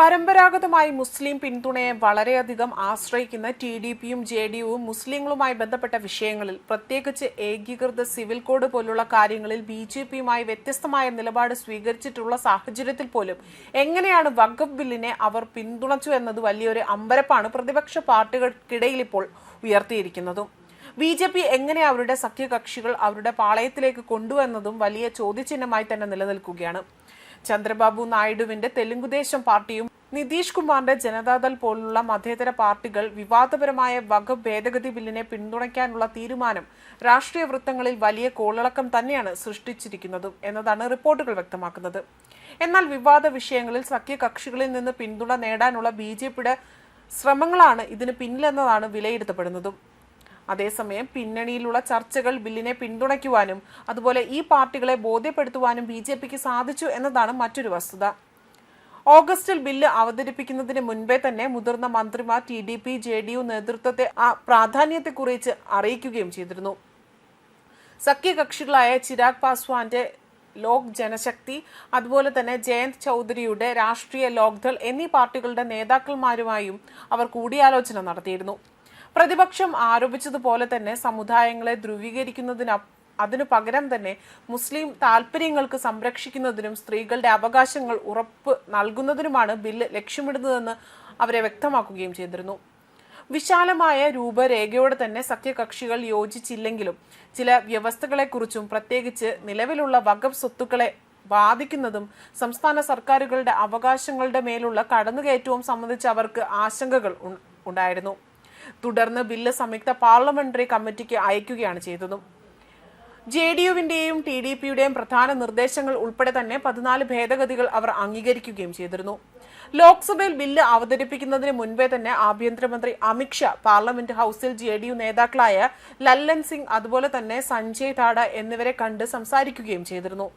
പരമ്പരാഗതമായി മുസ്ലിം പിന്തുണയെ വളരെയധികം ആശ്രയിക്കുന്ന ടി ഡി പിയും ജെ ഡി യുവും മുസ്ലിങ്ങളുമായി ബന്ധപ്പെട്ട വിഷയങ്ങളിൽ പ്രത്യേകിച്ച് ഏകീകൃത സിവിൽ കോഡ് പോലുള്ള കാര്യങ്ങളിൽ ബി ജെ പിയുമായി വ്യത്യസ്തമായ നിലപാട് സ്വീകരിച്ചിട്ടുള്ള സാഹചര്യത്തിൽ പോലും എങ്ങനെയാണ് വഖഫ് ബില്ലിനെ അവർ പിന്തുണച്ചു എന്നത് വലിയൊരു അമ്പരപ്പാണ് പ്രതിപക്ഷ പാർട്ടികൾക്കിടയിൽ ഇപ്പോൾ ഉയർത്തിയിരിക്കുന്നതും. ബി ജെ പി എങ്ങനെ അവരുടെ സഖ്യകക്ഷികൾ അവരുടെ പാളയത്തിലേക്ക് കൊണ്ടുവന്നതും വലിയ ചോദ്യചിഹ്നമായി തന്നെ നിലനിൽക്കുകയാണ്. ചന്ദ്രബാബു നായിഡുവിന്റെ തെലുങ്കുദേശം പാർട്ടിയും നിതീഷ് കുമാറിന്റെ ജനതാദൾ പോലുള്ള മതേതര പാർട്ടികൾ വിവാദപരമായ വക ഭേദഗതി ബില്ലിനെ പിന്തുണയ്ക്കാനുള്ള തീരുമാനം രാഷ്ട്രീയ വൃത്തങ്ങളിൽ വലിയ കോളിളക്കം തന്നെയാണ് സൃഷ്ടിച്ചിരിക്കുന്നതും എന്നതാണ് റിപ്പോർട്ടുകൾ വ്യക്തമാക്കുന്നത്. എന്നാൽ വിവാദ വിഷയങ്ങളിൽ സഖ്യകക്ഷികളിൽ നിന്ന് പിന്തുണ നേടാനുള്ള ബി ശ്രമങ്ങളാണ് ഇതിന് പിന്നിലെന്നതാണ് വിലയിരുത്തപ്പെടുന്നതും. അതേസമയം പിന്നണിയിലുള്ള ചർച്ചകൾ ബില്ലിനെ പിന്തുണയ്ക്കുവാനും അതുപോലെ ഈ പാർട്ടികളെ ബോധ്യപ്പെടുത്തുവാനും ബി ജെ പിക്ക് സാധിച്ചു എന്നതാണ് മറ്റൊരു വസ്തുത. ഓഗസ്റ്റിൽ ബില്ല് അവതരിപ്പിക്കുന്നതിന് മുൻപേ തന്നെ മുതിർന്ന മന്ത്രിമാർ T D P J D U നേതൃത്വത്തെ ആ പ്രാധാന്യത്തെക്കുറിച്ച് അറിയിക്കുകയും ചെയ്തിരുന്നു. സഖ്യകക്ഷികളായ ചിരാഗ് പാസ്വാന്റെ ലോക് ജനശക്തി അതുപോലെ തന്നെ ജയന്ത് ചൗധരിയുടെ രാഷ്ട്രീയ ലോക്ദൾ എന്നീ പാർട്ടികളുടെ നേതാക്കന്മാരുമായും അവർ കൂടിയാലോചന നടത്തിയിരുന്നു. പ്രതിപക്ഷം ആരോപിച്ചതുപോലെ തന്നെ സമുദായങ്ങളെ ധ്രുവീകരിക്കുന്നതിന് അതിനു പകരം തന്നെ മുസ്ലിം താല്പര്യങ്ങൾക്ക് സംരക്ഷിക്കുന്നതിനും സ്ത്രീകളുടെ അവകാശങ്ങൾ ഉറപ്പ് നൽകുന്നതിനുമാണ് ബില്ല് ലക്ഷ്യമിടുന്നതെന്ന് അവരെ വ്യക്തമാക്കുകയും ചെയ്തിരുന്നു. വിശാലമായ രൂപരേഖയോടെ തന്നെ സഖ്യകക്ഷികൾ യോജിച്ചില്ലെങ്കിലും ചില വ്യവസ്ഥകളെക്കുറിച്ചും പ്രത്യേകിച്ച് നിലവിലുള്ള വകഫ് സ്വത്തുക്കളെ ബാധിക്കുന്നതും സംസ്ഥാന സർക്കാരുകളുടെ അവകാശങ്ങളുടെ മേലുള്ള കടന്നുകയറ്റവും സംബന്ധിച്ച് അവർക്ക് ആശങ്കകൾ ഉണ്ടായിരുന്നു. തുടർന്ന് ബില്ല് സംയുക്ത പാർലമെന്ററി കമ്മിറ്റിക്ക് അയക്കുകയാണ് ചെയ്തതും. ജെ ഡി യുവിന്റെയും ടി ഡി പിയുടെയും പ്രധാന നിർദ്ദേശങ്ങൾ ഉൾപ്പെടെ തന്നെ പതിനാല് ഭേദഗതികൾ അവർ അംഗീകരിക്കുകയും ചെയ്തിരുന്നു. ലോക്സഭയിൽ ബില്ല് അവതരിപ്പിക്കുന്നതിന് മുൻപേ തന്നെ ആഭ്യന്തരമന്ത്രി അമിത്ഷാ പാർലമെന്റ് ഹൌസിൽ ജെ ഡി യു നേതാക്കളായ ലല്ലൻ സിംഗ് അതുപോലെ തന്നെ സഞ്ജയ് താഡ എന്നിവരെ കണ്ട് സംസാരിക്കുകയും ചെയ്തിരുന്നു.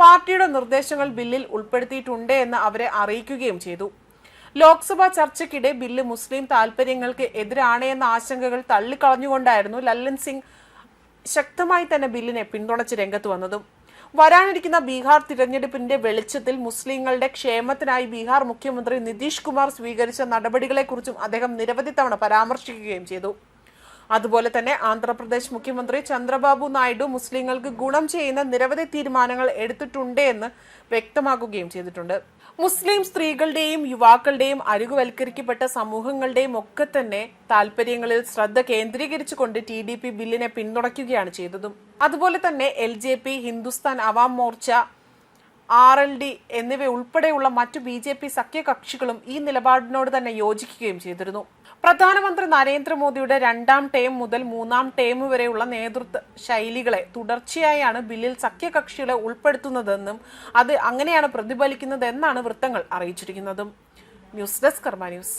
പാർട്ടിയുടെ നിർദ്ദേശങ്ങൾ ബില്ലിൽ ഉൾപ്പെടുത്തിയിട്ടുണ്ട് എന്ന് അവരെ അറിയിക്കുകയും ചെയ്തു. ലോക്സഭാ ചർച്ചയ്ക്കിടെ ബില്ല് മുസ്ലിം താൽപര്യങ്ങൾക്ക് എതിരാണ് എന്ന ആശങ്കകൾ തള്ളിക്കളഞ്ഞുകൊണ്ടായിരുന്നു ലല്ലൻ സിംഗ് ശക്തമായി തന്നെ ബില്ലിനെ പിന്തുണച്ച് രംഗത്ത് വന്നതും. വരാനിരിക്കുന്ന ബീഹാർ തിരഞ്ഞെടുപ്പിന്റെ വെളിച്ചത്തിൽ മുസ്ലിങ്ങളുടെ ക്ഷേമത്തിനായി ബീഹാർ മുഖ്യമന്ത്രി നിതീഷ് കുമാർ സ്വീകരിച്ച നടപടികളെക്കുറിച്ചും അദ്ദേഹം നിരവധി തവണ പരാമർശിക്കുകയും ചെയ്തു. അതുപോലെ തന്നെ ആന്ധ്രാപ്രദേശ് മുഖ്യമന്ത്രി ചന്ദ്രബാബു നായിഡു മുസ്ലിങ്ങൾക്ക് ഗുണം ചെയ്യുന്ന നിരവധി തീരുമാനങ്ങൾ എടുത്തിട്ടുണ്ട് എന്ന് വ്യക്തമാക്കുകയും ചെയ്തിട്ടുണ്ട്. മുസ്ലിം സ്ത്രീകളുടെയും യുവാക്കളുടെയും അരികുവൽക്കരിക്കപ്പെട്ട സമൂഹങ്ങളുടെയും ഒക്കെ തന്നെ താല്പര്യങ്ങളിൽ ശ്രദ്ധ കേന്ദ്രീകരിച്ചുകൊണ്ട് ടി ഡി പി ബില്ലിനെ പിന്തുണയ്ക്കുകയാണ് ചെയ്തതും. അതുപോലെ തന്നെ L J P Hindustan Awam Morcha R L D എന്നിവ ഉൾപ്പെടെയുള്ള മറ്റു ബി ജെ പി സഖ്യകക്ഷികളും ഈ നിലപാടിനോട് തന്നെ യോജിക്കുകയും ചെയ്തിരുന്നു. പ്രധാനമന്ത്രി നരേന്ദ്രമോദിയുടെ രണ്ടാം ടേം മുതൽ മൂന്നാം ടേം വരെയുള്ള നേതൃത്വ ശൈലികളെ തുടർച്ചയായാണ് ബില്ലിൽ സഖ്യകക്ഷികളെ ഉൾപ്പെടുത്തുന്നതെന്നും അത് അങ്ങനെയാണ് പ്രതിഫലിക്കുന്നതെന്നാണ് വൃത്തങ്ങൾ അറിയിച്ചിരിക്കുന്നതും. News desk Karma news.